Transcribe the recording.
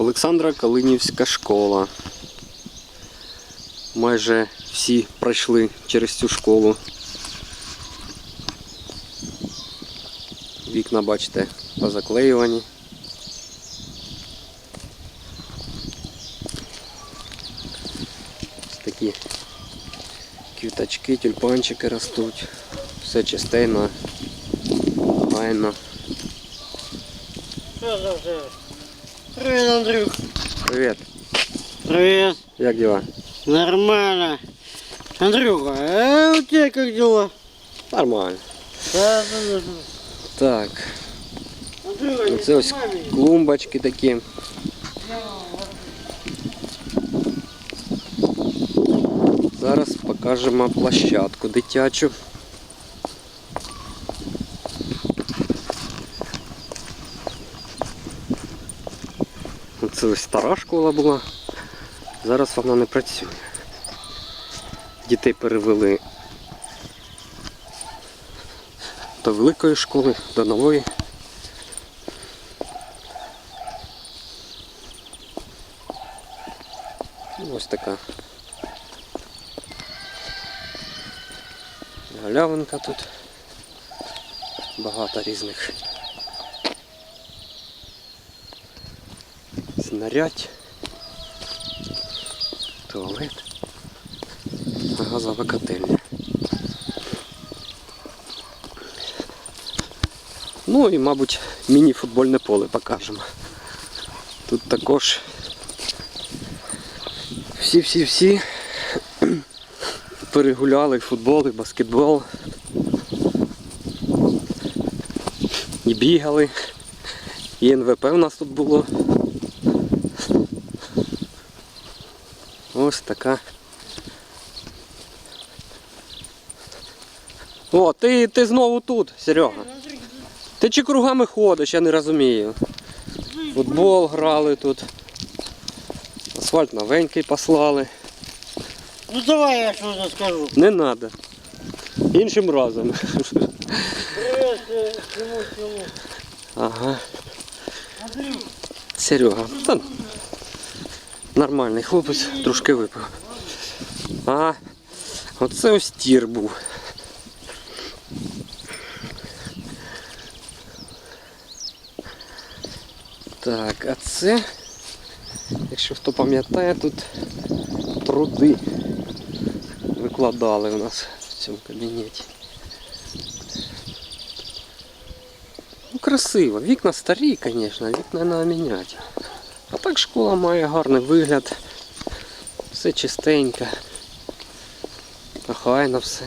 Олександра Калинівська школа. Майже всі пройшли через цю школу. Вікна, бачите, позаклеювані. Ось такі квіточки, тюльпанчики ростуть. Все чистейно, гайно. Що за все? Привіт, Андрюх. Привіт, Привіт. як діла? Нормально. Андрюха, а у тебя как дела? Нормально. Да, да, да. Так, Андрюха, оце ось клумбочки такі. Зараз покажемо площадку дитячу. Це ось стара школа була. Зараз вона не працює. Дітей перевели до великої школи, до нової. Ну, Ось така галявинка тут. Багато різних знарядь, туалет, газова котельня. Ну і, мабуть, міні-футбольне поле покажемо. Тут також всі-всі-всі перегуляли футбол, і баскетбол. І бігали. І НВП в нас тут було. Ось така. О, ти, ти знову тут, Серега. Ти чи кругами ходиш, я не розумію. Футбол грали тут. Асфальт новенький послали. Ну давай я что-то скажу. Не треба. Іншим разом. Привет, э, чему, чему. Ага. Серега. Нормальний хлопець, трошки випив. А, оце ось тір був. Так, а це, якщо хто пам'ятає, тут труди викладали у нас в цьому кабінеті. Ну, красиво. Вікна старі, звісно, вікна треба міняти. Так школа має гарний вигляд. Все чистенько. Охайно все.